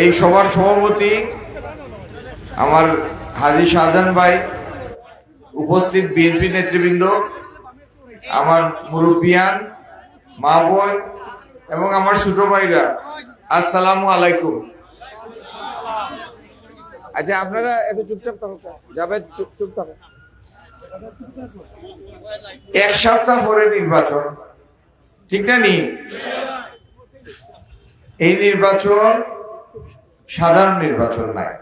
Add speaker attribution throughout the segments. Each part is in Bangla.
Speaker 1: এই সভার সভাপতি আমার হাজি শাহজাহান ভাই উপস্থিত বিএনপি নেতৃবৃন্দ আমার মুরব্বিয়ান মা বোন এবং আমার ছোট ভাইরা আসসালামু আলাইকুম।
Speaker 2: আচ্ছা আপনারা একটু চুপচাপ থাকো যাবে চুপ চুপ থাকো
Speaker 1: এক সপ্তাহ পরে নির্বাচন। ঠিক না নি এই নির্বাচন সাধারণ নির্বাচন নাই।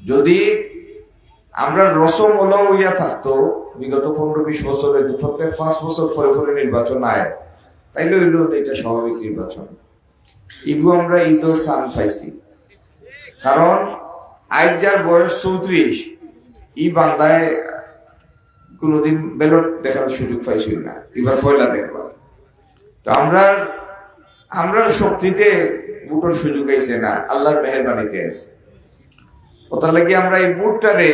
Speaker 1: যদি আমরা রসম ওলা থাকতো, বিগত পনেরো বিশ বছরে প্রত্যেক পাঁচ বছর পরে পরে নির্বাচন আয়, তাইলে হইল এটা স্বাভাবিক নির্বাচন। ইগু আমরা ঈদল সান পাইছি। কারণ আজ যার বয়স চৌত্রিশ, ই বান্দায় কোনোদিন ব্যালট দেখার সুযোগ পাইছিল না। এবার পয়লা দেখবার তো আমরা আমরা শক্তিতে বুটোর সুযোগ আইছে না, আল্লাহর মেহরবানিতে আছে। ওটার লাগি আমরা এই বুটটারে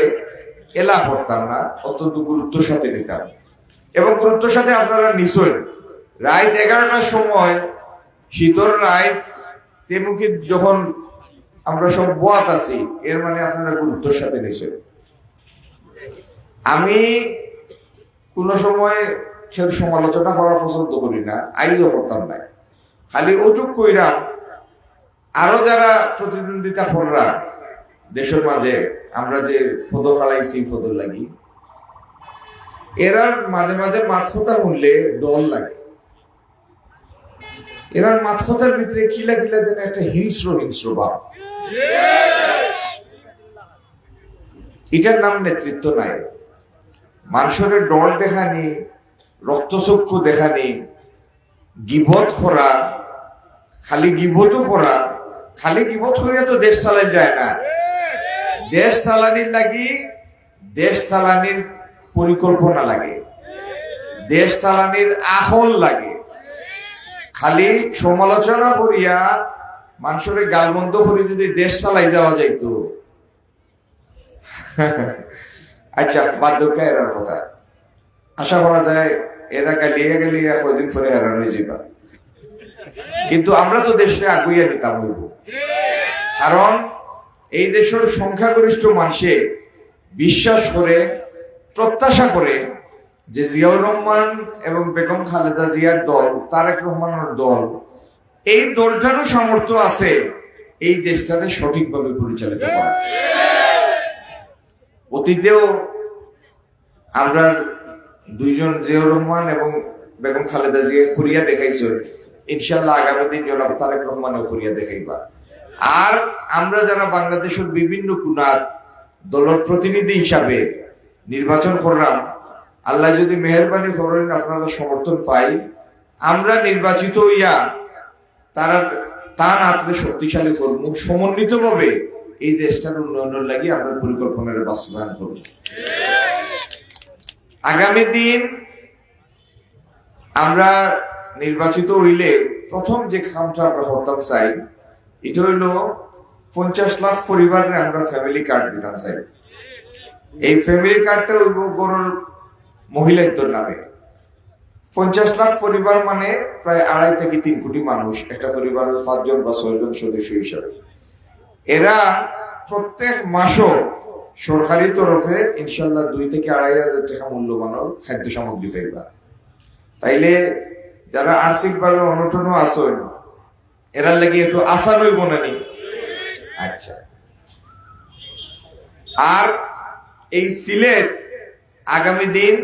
Speaker 1: এলা করতাম না, অত্যন্ত গুরুত্বের সাথে নিতাম? এবং গুরুত্বের সাথে আপনারা নিশ্চয় রাত এগারোটার সময় শীতল রাত তেমুকি যখন আমরা সব বোয়াত আছি, এর মানে আপনারা গুরুত্বের সাথে নিশ্চয় আমি কোন সময় খেল সমালোচনা করা পছন্দ করি না, আইজও করতাম না। খালি ওটুক কইরাম, আরও যারা প্রতিদ্বন্দ্বিতা কররা, দেশের মাঝে, আমরা যে পদ ফালাইছি পদ লাগি, এরার মাঝে মাঝে মাথা শুনলে দল লাগে। এরার মাথতার ভিতরে কিলা কিলা যেন একটা হিংস্র হিংস্র ভাব। এটার নাম নেতৃত্ব নাই। মানুষের ডর দেখানি রক্তচক্ষু দেখানি গিবত করা, খালি গিবতও করা, খালি গিবত করিয়া তো দেশ চালাই যায় না। দেশ চালানির লাগি, দেশ চালানির পরিকল্পনা লাগে। দেশ চালানির আহল লাগে। খালি সমালোচনা করিয়া মানুষের গালমন্দ করি যদি দেশ চালাই যাওয়া যাইতো। আচ্ছা এরার কথা। আশা করা যায় এরা গালিয়ে গালিয়ে কয়দিন পরে হারান যাবা কিন্তু আমরা তো দেশে আগুইয়া নিতাম হইব। কারণ এই দেশের সংখ্যাগরিষ্ঠ মানুষে বিশ্বাস করে, প্রত্যাশা করে যে জিয়াউর রহমান এবং বেগম খালেদা জিয়ার দল, তারেক রহমানের দল, এই দলটারও সামর্থ্য আছে এই দেশটাকে সঠিকভাবে পরিচালিত করা। অতীতেও আমরা দুইজন জিয়াউর রহমান এবং বেগম খালেদা জিয়া করিয়া দেখাইছে। ইনশাল্লাহ আগামী দিন জনাব তারেক রহমানও করিয়া দেখাইবা। আর আমরা যারা বাংলাদেশের বিভিন্ন কুনার দলের প্রতিনিধি হিসাবে নির্বাচন করলাম, আল্লাহ যদি মেহরবানি করেন, আপনারা সমর্থন পাই। আমরা নির্বাচিত হইয়া তারা তার হাতে শক্তিশালী করব। সমন্বিতভাবে এই দেশটার উন্নয়নের লাগি আমরা পরিকল্পনার বাস্তবায়ন করব। আগামী দিন আমরা নির্বাচিত হইলে প্রথম যে খামটা আমরা করতাম চাই, এটা হইল পঞ্চাশ লাখ পরিবারের আমরা ফ্যামিলি কার্ড দিতাম চাই। এই ফ্যামিলি কার্ডটা হইব গরুর মহিলাদের নামে। পঞ্চাশ লাখ পরিবার মানে প্রায় আড়াই থেকে তিন কোটি মানুষ, একটা পরিবারের পাঁচজন বা ছয়জন সদস্য হিসাবে। এরা প্রত্যেক মাসও সরকারি তরফে ইনশাল্লাহ দুই থেকে আড়াই হাজার টাকা মূল্যবানের খাদ্য সামগ্রী পাইবা তাইলে যারা আর্থিকভাবে অনটন আসন এরার লাগি একটু আশা নই বনানি আচ্ছা। আর এই সিলেট আগামী দিন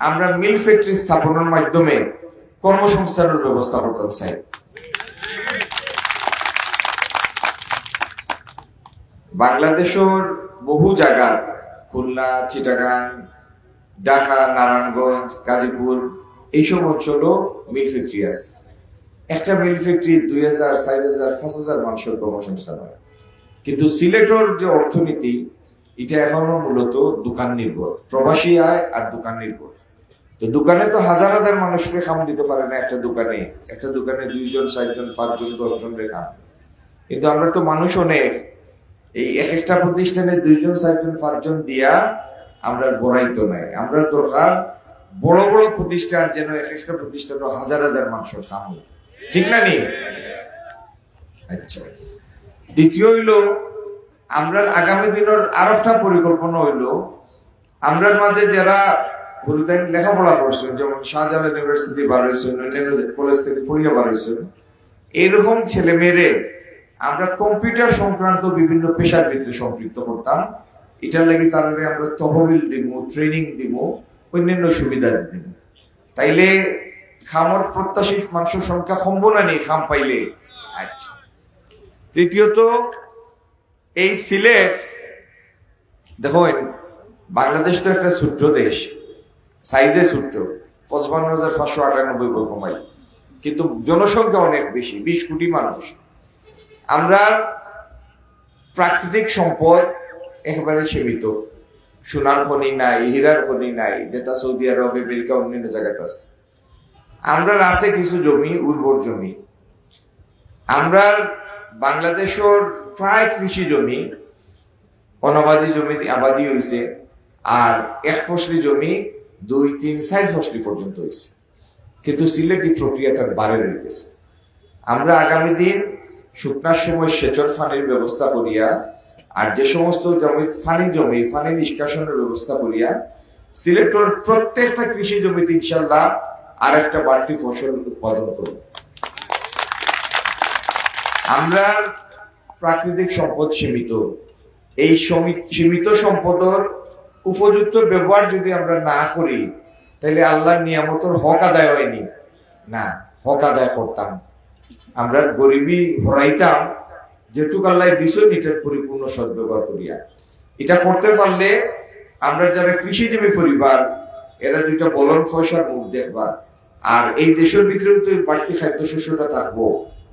Speaker 1: আমরা মিল ফ্যাক্টরি স্থাপনের মাধ্যমে কর্মসংস্থানের ব্যবস্থা করতে চাই। বাংলাদেশের বহু জায়গা খুলনা, চিটাগাং, ঢাকা, নারায়ণগঞ্জ, গাজীপুর, এইসব অঞ্চলও মিল ফ্যাক্টরি আছে। একটা মিল ফ্যাক্টরি দুই হাজার, চার হাজার, পাঁচ হাজার মানুষের কর্মসংস্থান হয়। কিন্তু সিলেটের যে অর্থনীতি, এটা এখনও মূলত দোকান নির্ভর, প্রবাসী আয় আর দোকান নির্ভর। তো দোকানে তো হাজার হাজার মানুষকে খাম দিতে পারে না একটা দোকানে একটা দোকানে দুইজন, চারজন, পাঁচজন, দশজন রে খাম। কিন্তু আমরা তো মানুষ অনেক এই এক একটা প্রতিষ্ঠানে দুইজন, চারজন, পাঁচজন দিয়া আমরা বড়াইতো নাই। আমরা দরকার বড় বড় প্রতিষ্ঠান যেন এক একটা প্রতিষ্ঠান হাজার হাজার মানুষ খাম ঠিক না নি? আচ্ছা। দ্বিতীয় হইল, আমরা আগামী দিনের আর একটা পরিকল্পনা হইল আমরার মাঝে যারা গুরুদান লেখাপড়া করছেন, যেমন শাহজালাল ইউনিভার্সিটি বার হয়েছেন কলেজ থেকে পড়িয়া বার হয়েছেন এরকম ছেলে মেয়েরে আমরা কম্পিউটার সংক্রান্ত বিভিন্ন পেশার ভিতরে সম্পৃক্ত করতাম। এটার লাগি তারা আমরা তহবিল দিব ট্রেনিং দিব, অন্যান্য সুবিধা দিব। তাইলে খামর প্রত্যাশী মানুষের সংখ্যা কমবো না নেই খাম পাইলে? আচ্ছা। তৃতীয়ত, এই সিলেট, দেখুন, বাংলাদেশ তো একটা ছোট্ট দেশ। সাইজে ছোট্ট পঁচপান্ন হাজার পাঁচশো আটানব্বই বর্গ মাইল। কিন্তু জনসংখ্যা অনেক বেশি, বিশ কোটি মানুষ। আমরা প্রাকৃতিক সম্পদ একেবারে সীমিত। সোনার খনি নাই, হীরার খনি নাই, যেটা সৌদি আরব, আমেরিকা, অন্যান্য জায়গাতে আছে। আমরা আছে কিছু জমি, উর্বর জমি। আমরা বাংলাদেশের প্রায় কৃষি জমি, অনাবাদী জমি আবাদি হয়েছে আর এক ফসলি জমি, দুই, তিন, চার ফসলি পর্যন্ত হয়েছে কিন্তু সিলেটি প্রক্রিয়াটার বারে রয়ে গেছে। আমরা আগামী দিন শুকনার সময় সেচর ফানির ব্যবস্থা করিয়া, আর যে সমস্ত জমি, ফানি জমি, ফানি নিষ্কাশনের ব্যবস্থা করিয়া, সিলেটের প্রত্যেকটা কৃষি জমিতে ইনশাল্লাহ আর একটা বাড়তি ফসল উৎপাদন করব। আমরা প্রাকৃতিক সম্পদ সীমিত। এই সমি- সীমিত সম্পদর উপযুক্ত ব্যবহার যদি আমরা না করি, তাহলে আল্লাহর নিয়ামতের হক আদায় হয়নি। না, হক আদায় করতাম। আমরা গরিবী হরাইতাম যেটুক আল্লাহ দিছ এটার পরিপূর্ণ সদ্ব্যবহার করিয়া। এটা করতে পারলে আমরা যারা কৃষিজীবী পরিবার, এরা দুইটা বলন ফয়সার মুখ দেখবা আর এই দেশের ভিতরেও তো বাড়তি খাদ্য শস্যটা থাকব,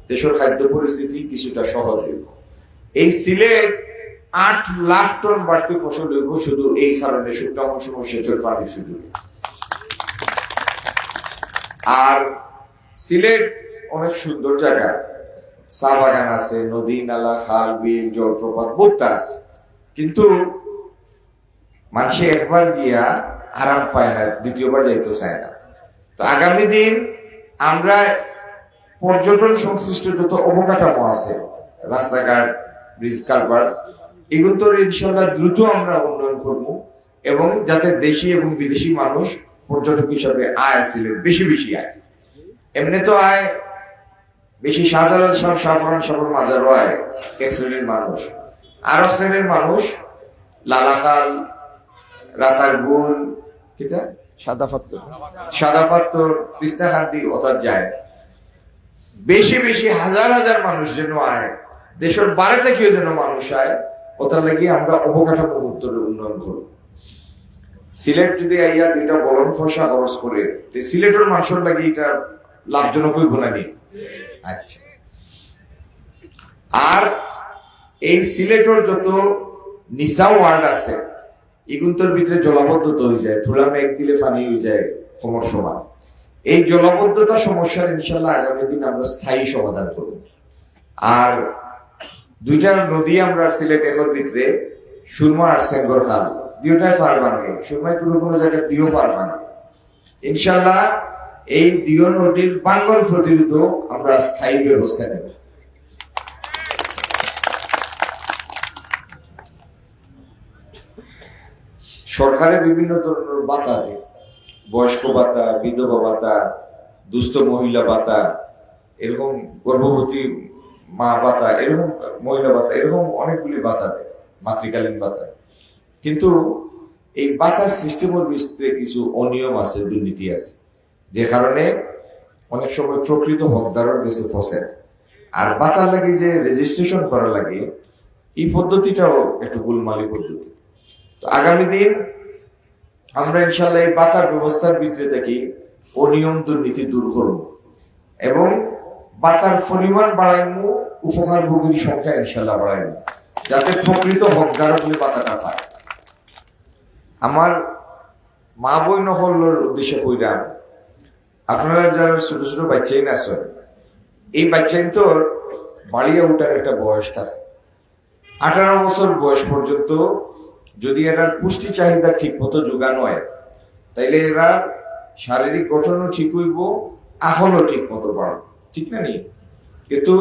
Speaker 1: দেশের খাদ্য পরিস্থিতি কিছুটা সহজ হইব। এই সিলেট আট লাখ টন বাড়তি ফসল হইব শুধু এই কারণে শুকনা মৌসুম সেচের পানির সুযোগে। আর সিলেট অনেক সুন্দর জায়গা চা বাগান আছে, নদী, নালা, খাল, বিল, জলপ্রপাত বোধটা আছে। কিন্তু মানুষে একবার গিয়া আরাম পায় না, দ্বিতীয়বার যাইতে চায় না। তো আগামী দিন আমরা পর্যটন সংশ্লিষ্ট যত অবকাঠামো আছে, রাস্তাঘাট, ব্রিজ কারবার এগুলো তো ইনশাল্লাহ দ্রুত আমরা উন্নয়ন করব এবং যাতে দেশি এবং বিদেশি মানুষ পর্যটক হিসাবে আয় সিলেট বেশি বেশি আয়। এমনি তো আয় বেশি শাহজালাল সাহেব শাহফরান সাহেবের মাজারও আয় এক শ্রেণির মানুষ। আরও শ্রেণির মানুষ লালাখাল রাতার গুল কিটা সাদা পাত্তর সাদা পাত্তর কৃষ্ণাকান্তি অর্থাৎ যায়। বেশি বেশি হাজার হাজার মানুষ যেন আয় দেশের বারে থেকেও যেন মানুষ আয় ওটার লাগি আমরা অবকাঠামো উত্তরে উন্নয়ন করব। সিলেট যদি আইয়া দুইটা বলন ফসা খরচ করে সিলেটের মানুষের লাগি এটা লাভজনক হইব না নি? আচ্ছা। আর এই সিলেটের যত নিসা ওয়ার্ড আছে, এগুন্তর ভিতরে জলাবদ্ধতা হয়ে যায়, ধুলা মেঘ দিলে পানি হয়ে যায় কোমর সমান। এই জলাবদ্ধতা সমস্যার ইনশাল্লাহ আগামী দিন আমরা স্থায়ী সমাধান করব। আর দুইটা নদী আমরা সিলেট এর ভিতরে, সুরমা আর সেঙ্গর খাল, দুইটাই পার ভাঙে সুরমায় কোনো কোনো জায়গায় দিও ইনশাল্লাহ এই দিও নদীর বাঙ্গল প্রতিরোধ আমরা স্থায়ী ব্যবস্থা নেব। সরকারে বিভিন্ন ধরনের ভাতা দেয়। বয়স্ক ভাতা, বিধবা ভাতা, দুস্থ মহিলা ভাতা, এরকম গর্ভবতী মা ভাতা, এরকম মহিলা ভাতা, এরকম অনেকগুলি ভাতা দেয়, মাতৃকালীন ভাতা। কিন্তু এই বাতার সিস্টেমের ভিতরে কিছু অনিয়ম আছে, দুর্নীতি আছে। যে কারণে অনেক সময় প্রকৃত হকদারের কাছে ফসে আর ভাতার লাগে যে রেজিস্ট্রেশন করা লাগে, এই পদ্ধতিটাও একটু গুলমালি পদ্ধতি। তো আগামী দিন আমরা ইনশাল্লাহ এই বাতার ব্যবস্থার ভিতরে থাকি অনিয়ম দুর্নীতি দূর করব এবং বাতার পরিমাণ বাড়াইমু উপকার ভোগীর সংখ্যা ইনশাল্লাহ বাড়াইমু যাতে প্রকৃত হকদার বলে বাতাটা পায়। আমার মা বই নহলের উদ্দেশ্যে কইরাম আপনারা যারা ছোট ছোট না আছেন এই বাচ্চাই তো বাড়িয়ে উঠার একটা বয়স থাকে। আঠারো বছর বয়স পর্যন্ত যদি এরা পুষ্টি চাহিদা ঠিক মতো যোগানো হয়, তাইলে এরা শারীরিক গঠনও ঠিক হইব আহলও ঠিক মতো বাড়ব। ঠিক না নি কিন্তু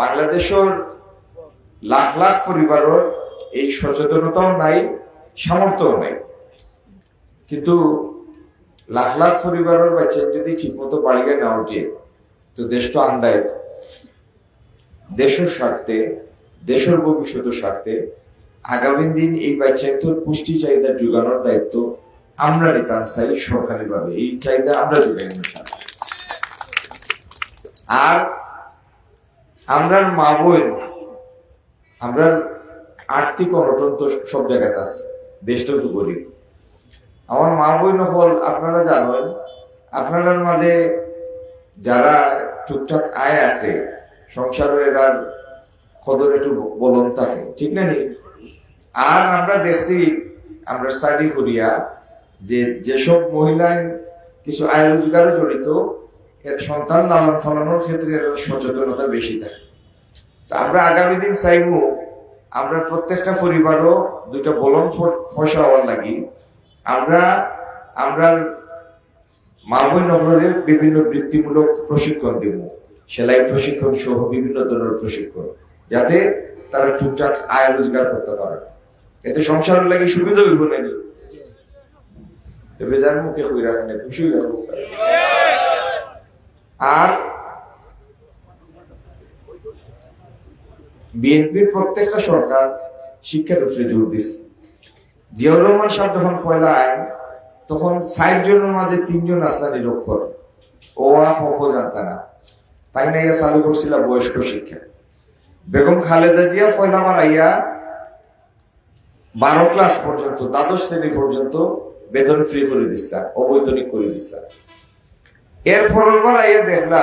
Speaker 1: বাংলাদেশের লাখ লাখ পরিবারের এই সচেতনতাও নাই, সামর্থ্যও নাই। কিন্তু লাখ লাখ পরিবারের বাচ্চা যদি ঠিক মতো বাড়িয়ে না উঠে, তো দেশ তো আন্দায় দেশের স্বার্থে, দেশের ভবিষ্যতের স্বার্থে আগামী দিন এই বাচ্চাদের পুষ্টি চাহিদা যোগানোর দায়িত্ব আমরা নিতাম চাই সরকারি ভাবে এই চাহিদা আমরা যোগাই নিতাম। আর আমরার মা বোন, আমরার আর্থিক অনটন তো সব জায়গাতে আছে। দেশটা তো গরিব। আমার মা বই হল, আপনারা জানেন আপনার মাঝে যারা টুকটাক আয় আছে সংসারের আর খদর একটু বলন থাকে, ঠিক না নি? আর আমরা দেখছি, আমরা স্টাডি করিয়া যে যেসব মহিলায় কিছু আয় রোজগারে জড়িত, এর সন্তান লালন ফলানোর ক্ষেত্রে সচেতনতা বেশি থাকে। তো আমরা আগামী দিন চাইব, আমরা প্রত্যেকটা পরিবারও দুইটা বলন পয়সা হওয়ার লাগি। আমরা আমরা মামুই নগরের বিভিন্ন বৃত্তিমূলক প্রশিক্ষণ দিব। সেলাই প্রশিক্ষণ সহ বিভিন্ন ধরনের প্রশিক্ষণ, যাতে তারা টুকটাক আয় রোজগার করতে পারে। এতে সংসারের লাগে সুবিধা হইব নানি তবে যার মুখে হই রাখেন খুশি আর বিএনপির প্রত্যেকটা সরকার শিক্ষার উপরে জোর দিচ্ছে জিয়াউর রহমান সাহেব যখন আইন তখন ষাট জনের মাঝে তিনজন আসলা নিরক্ষর ও আ হ জানতা না। তাই না ইয়া চালু করছিল বয়স্ক শিক্ষা। বেগম খালেদা জিয়া পয়লা মারাইয়া বারো ক্লাস পর্যন্ত, দ্বাদশ শ্রেণি পর্যন্ত বেতন ফ্রি করে দিছিলাম, অবৈতনিক করে দিছিলাম। এর পরের আইয়া দেখলা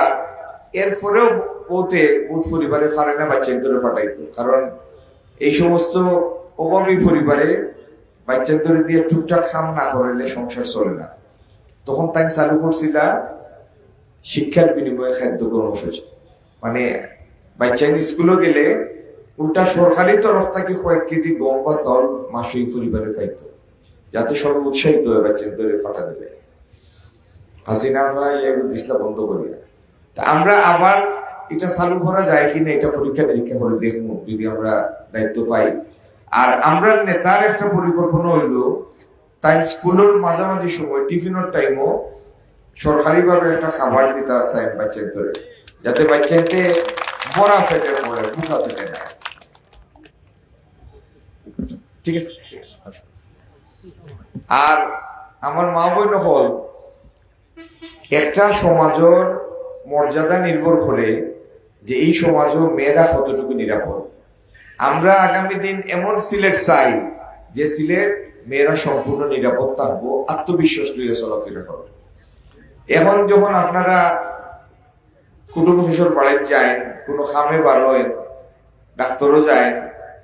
Speaker 1: এরপরেও বউতে বুধ পরিবারে ফারে না বাচ্চাকে ধরে ফাটাইতো কারণ এই সমস্ত অভাবী পরিবারে বাচ্চাকে ধরে দিয়ে টুকটাক খাম না করলে সংসার চলে না। তখন তাই চালু করছিল শিক্ষার বিনিময়ে খাদ্য কর্মসূচি মানে বাচ্চা স্কুলে গেলে উল্টা সরকারি তরফ থেকে কয়েক কেজি গম বা চাউল মাসই পরিবারে পাইতো, যাতে সব উৎসাহিত হয়ে বাচ্চাকে ধরে ফাটা দিলে। হাসিনা ভাই দিসলা বন্ধ করিয়া। তা আমরা আবার এটা চালু করা যায় কিনা এটা পরীক্ষা নিরীক্ষা করে দেখব, যদি আমরা দায়িত্ব পাই। আর আমরা নেতার একটা পরিকল্পনা হইল, তাই স্কুলের মাঝামাঝি সময়, টিফিনের টাইমও সরকারি ভাবে একটা খাবার দিতে চাই বাচ্চাকে ধরে, যাতে বাচ্চাকে বড়া ফেটে পড়ে, বুকা ফেটে না ঠিক আছে। আর আমার মা বোন হল, একটা সমাজের মর্যাদা নির্ভর করে যে এই সমাজও মেয়েরা কতটুকু নিরাপদ আমরা আগামী দিন এমন সিলেট চাই যে সিলেট মেয়েরা সম্পূর্ণ নিরাপদ থাকব, আত্মবিশ্বাস লইয়ে চলাফেরা করবে। এখন যখন আপনারা কুটুম কিশোর বাড়িতে যায়, কোনো খামে বারোয়েন ডাক্তারও যায়,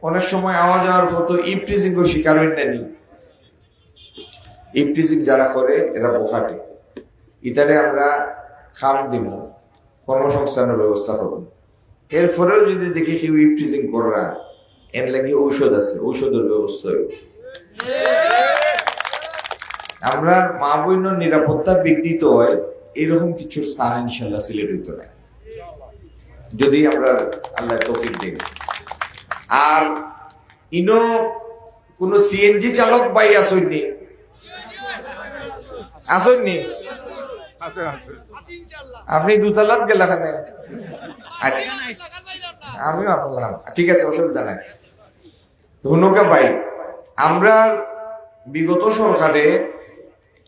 Speaker 1: অনেক সময় আওয়া যাওয়ার মতো ইপটিজিং শিকার হইন নি ইপটিজিং যারা করে, এরা বোকাটে। ইতারে আমরা খাম দিব কর্মসংস্থানের ব্যবস্থা করব। এরপরেও যদি দেখি কেউ ইপটিজিং করা এর লাগে ঔষধ আছে, ঔষধের ব্যবস্থা আমরা মা বইনের নিরাপত্তা বিঘ্নিত হয়, এরকম কিছু স্থান ইনশাল্লাহ সিলেট হইতো না যদি আমরা আল্লাহ তৌফিক দেই আর ইনো কোন সিএনজি চালক বাই আসইনি আসইনি আপনি দুতলাত গেলা খানে? আচ্ছা। আমিও আপনার ঠিক আছে অসুবিধা নাই। ধনুকা ভাই। আমরা বিগত সরকারে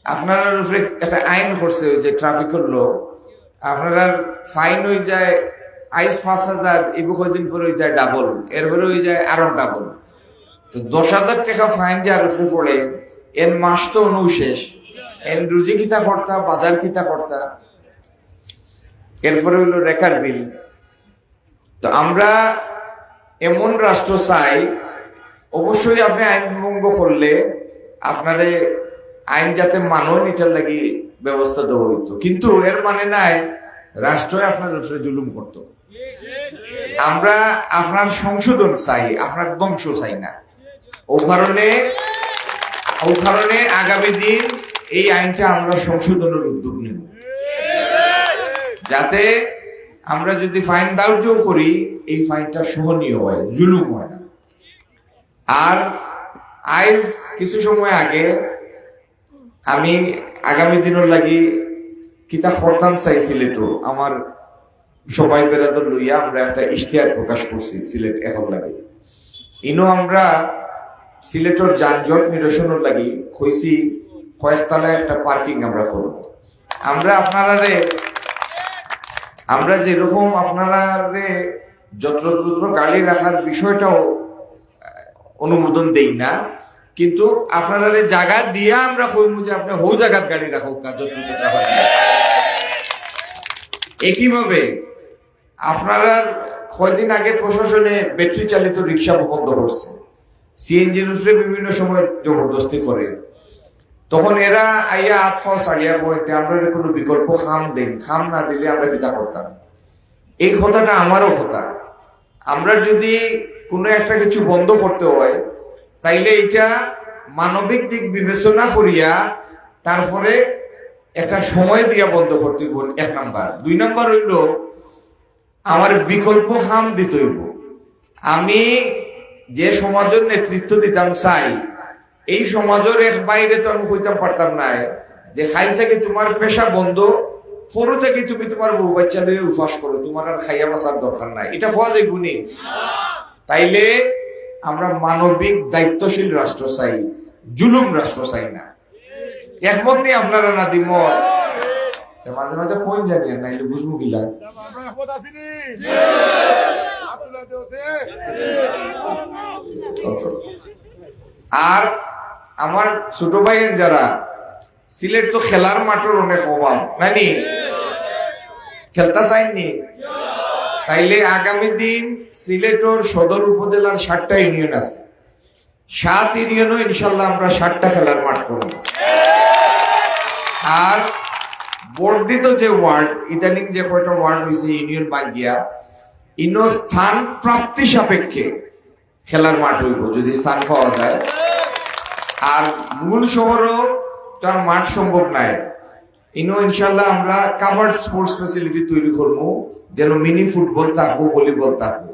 Speaker 1: আপনার উপরে একটা আইন করছে ওই যে ট্রাফিকের লোক। আপনার ফাইন হয়ে যায় আইস পাঁচ হাজার এগুলো কয়দিন পরে হয়ে যায় ডাবল এরপরে হয়ে যায় আরও ডাবল তো দশ হাজার টাকা ফাইন যার উপরে পড়ে এর মাস তো অনু শেষ। এর রুজি কিতা কর্তা বাজার কিতা কর্তা এরপরে হইল রেকার বিল। তো আমরা এমন রাষ্ট্র চাই, অবশ্যই আপনি আইন ভঙ্গ করলে আপনারে আইন যাতে মানন এটার লাগি ব্যবস্থা দেওয়া হইতো। কিন্তু এর মানে নাই রাষ্ট্র আপনার উপরে জুলুম করতো। আমরা আপনার সংশোধন চাই, আপনার ধ্বংস চাই না। ও কারণে ও কারণে আগামী দিন এই আইনটা আমরা সংশোধনের উদ্যোগ নেব। যাতে আমরা যদি ফাইন ধার্য করি, এই ফাইনটা সহনীয় হয়, জুলুম হয় না। আর আইজ কিছু সময় আগে আমি আগামী দিনের লাগি কিতা করতাম চাই তো, আমার সবাই বেড়াদর লইয়া আমরা একটা ইশতেহার প্রকাশ করছি সিলেট এখন লাগে। ইনো আমরা সিলেটর যানজট নিরসনের লাগি কইছি কয়েকতলায় একটা পার্কিং আমরা করব। আমরা আপনারারে, আমরা যেরকম আপনারারে যত্র তত্র গাড়ি রাখার বিষয়টাও অনুমোদন দেই না, কিন্তু আপনারা জায়গা দিয়ে আমরা কইমু যে আপনি হৌ জায়গার গাড়ি রাখো কাজ একইভাবে আপনারা কয়দিন আগে প্রশাসনে ব্যাটারি চালিত রিক্সা বন্ধ করছে। সিএনজির উপরে বিভিন্ন সময় জবরদস্তি করে। তখন এরা আইয়া আট ফাও সারিয়া কইতে আমরা কোনো বিকল্প খাম দেন খাম না দিলে আমরা কিতা করতাম এই কথাটা আমারও কথা। আমরা যদি কোনো একটা কিছু বন্ধ করতে হয়, তাইলে এটা মানবিক দিক বিবেচনা করিয়া তারপরে একটা সময় দিয়া বন্ধ করতে হইব, এক নাম্বার। দুই নাম্বার হইল, আমার বিকল্প খাম দিতে হইব। আমি যে সমাজের নেতৃত্ব দিতাম চাই এই সমাজের এক বাইরে তো আমি কইতাম পারতাম না। যে খাইল থেকে তোমার পেশা বন্ধ ফরু থেকে তুমি তোমার বউ বাচ্চা দিয়ে উপাস করো তোমার আর খাইয়া বাঁচার দরকার নাই। এটা হওয়া যায় গুণী তাইলে আমরা মানবিক দায়িত্বশীল রাষ্ট্র চাই জুলুম রাষ্ট্র চাই না। একমত নেই আপনারা না দিম মাঝে মাঝে কোন জানি না এলে বুঝব
Speaker 3: আব্দুল্লাহ দেওতে।
Speaker 1: আর আমার ছোট ভাইয়ের যারা, সিলেট তো খেলার মাঠের অনেক অভাব নানি খেলতা চাইনি তাইলে আগামী দিন সিলেটর সদর উপজেলার ষাটটা ইউনিয়ন আছে। সাত ইউনিয়নও ইনশাল্লাহ আমরা ষাটটা খেলার মাঠ করব। আর বর্ধিত যে ওয়ার্ড, ইদানিং যে কয়টা ওয়ার্ড হয়েছে ইউনিয়ন বাগিয়া ইনো স্থান প্রাপ্তি সাপেক্ষে খেলার মাঠ হইব, যদি স্থান পাওয়া যায়। আর মূল শহরও তার মাঠ সম্ভব নাই। ইনো ইনশাল্লাহ আমরা কাভার্ড স্পোর্টস ফ্যাসিলিটি তৈরি করব, যেন মিনি ফুটবল থাকব, ভলিবল থাকব।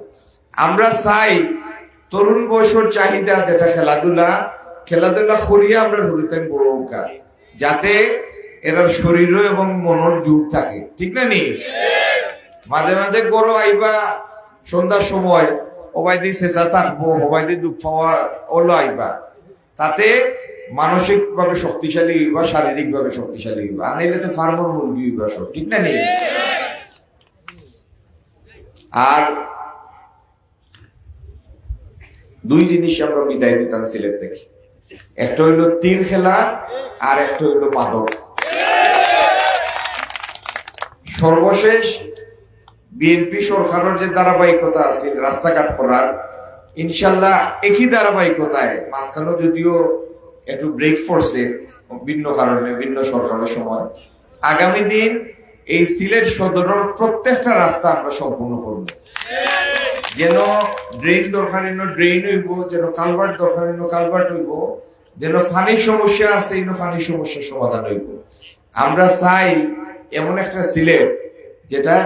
Speaker 1: আমরা চাই তরুণ বয়সের চাহিদা যেটা খেলাধুলা খেলাধুলা করিয়ে আমরা হরিতেন বড় উকা যাতে এরার শরীরও এবং মনের জোর থাকে। ঠিক না নি? মাঝে মাঝে গরো আইবা সন্ধ্যার সময় ওবাইদি চেঁচা থাকব ওবাইদি দুঃখ পাওয়া ওলো আইবা। তাতে মানসিক ভাবে শক্তিশালী হইবা শারীরিক ভাবে শক্তিশালী হইবা। আর নাইলে তো ফার্মর মুরগি হইবা সব, ঠিক না নেই? আর দুই জিনিস আমরা বিদায় দিতাম সিলেট থেকে। একটা হইল তীর খেলা, আর একটা হইল মাদক। সর্বশেষ বিএনপি সরকারের যে ধারাবাহিকতা আছে, রাস্তাঘাট করার ইনশাল্লাহ একই ধারাবাহিকতায় মাঝখানে যদিও একটু ব্রেক ফোর্সে ভিন্ন কারণে, ভিন্ন সরকারের সময়, আগামী দিন এই সিলেট সদরের প্রত্যেকটা রাস্তা আমরা সম্পূর্ণ করব। যেন ড্রেন দরকার ড্রেন হইব, যেন কালভার্ট দরকার কালভার্ট হইব, যেন ফানির সমস্যা আছে ইনো ফানির সমস্যার সমাধান হইব। আমরা চাই এমন একটা সিলেট যেটা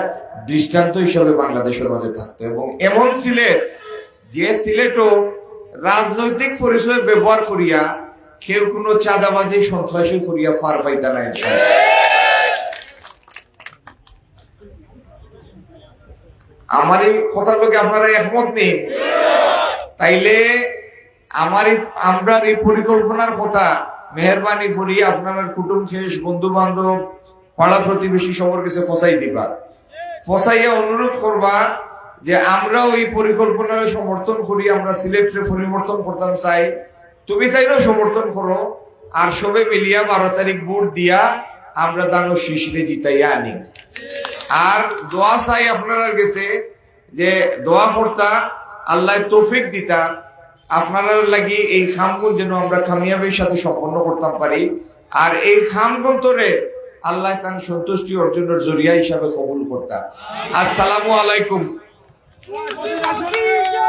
Speaker 1: দৃষ্টান্ত হিসাবে বাংলাদেশের মাঝে থাকতো এবং এমন সিলেট যে সিলেটও রাজনৈতিক পরিচয় ব্যবহার করিয়া কেউ কোনো চাঁদাবাজি, সন্ত্রাসী করিয়া ফার পাইতা না ইনশাআল্লাহ। আমার এই কথার লোকে আপনারা একমত নেই তাইলে আমার আমরা এই পরিকল্পনার কথা মেহরবানি করি, আপনার কুটুম খেস বন্ধু বান্ধব পাড়া প্রতিবেশী সবার কাছে ফসাই দিবা ফসাইয়া অনুরোধ করবা যে আমরাও এই পরিকল্পনার সমর্থন করি, আমরা সিলেক্টে পরিবর্তন করতাম চাই। তুমি তাইও সমর্থন করো, আর সবে মিলিয়া বারো তারিখ ভোট দিয়া আমরা দানো শিশিরে জিতাইয়া আনি। আর দোয়া চাই আপনারা গেছে যে দোয়া করতা, আল্লাহ তৌফিক দিতা, আপনারা লাগি এই খামগুন যেন আমরা খামিয়াবের সাথে সম্পন্ন করতাম পারি। আর এই খামগুন তোরে আল্লাহ তার সন্তুষ্টি অর্জনের জরিয়া হিসাবে কবুল করতা। আসসালামু আলাইকুম।
Speaker 3: ¡Voy a hacer bien!